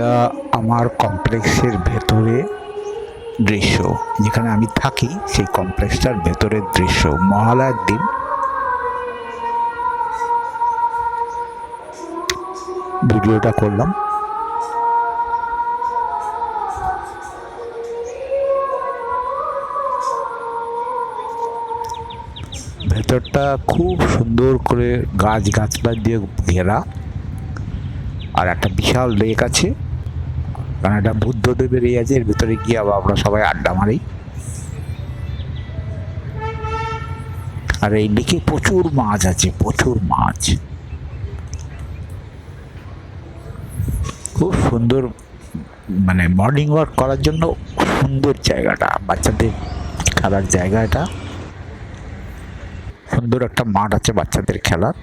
এটা আমার কমপ্লেক্সের ভেতরে দৃশ্য। যেখানে আমি থাকি, সেই কমপ্লেক্সটার ভেতরের দৃশ্য। মহালয়ার দিন। ভিডিওটা করলাম। ভেতরটা খুব সুন্দর করে গাছ গাছলা দিয়ে ঘেরা। আর একটা বিশাল লেক আছে। কারণ এটা বুদ্ধদেবের এই আছে, এর ভিতরে গিয়ে আবার আমরা সবাই আড্ডা মারি। আর এই দিকে প্রচুর মাছ আছে, প্রচুর মাছ। খুব সুন্দর মানে মর্নিং ওয়াক করার জন্য সুন্দর জায়গাটা, বাচ্চাদের খেলার জায়গা এটা সুন্দর একটা মাঠ আছে বাচ্চাদের খেলার।